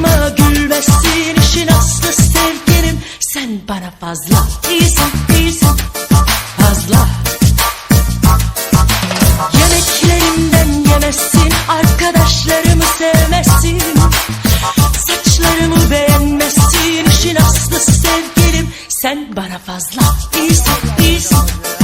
Sırtıma gülmezsin işin aslı sevgilim. Sen bana fazla iyisin iyisin fazla. Yemeklerimden yemezsin arkadaşlarımı sevmezsin Saçlarımı beğenmezsin işin aslı sevgilim. Sen bana fazla iyisin iyisin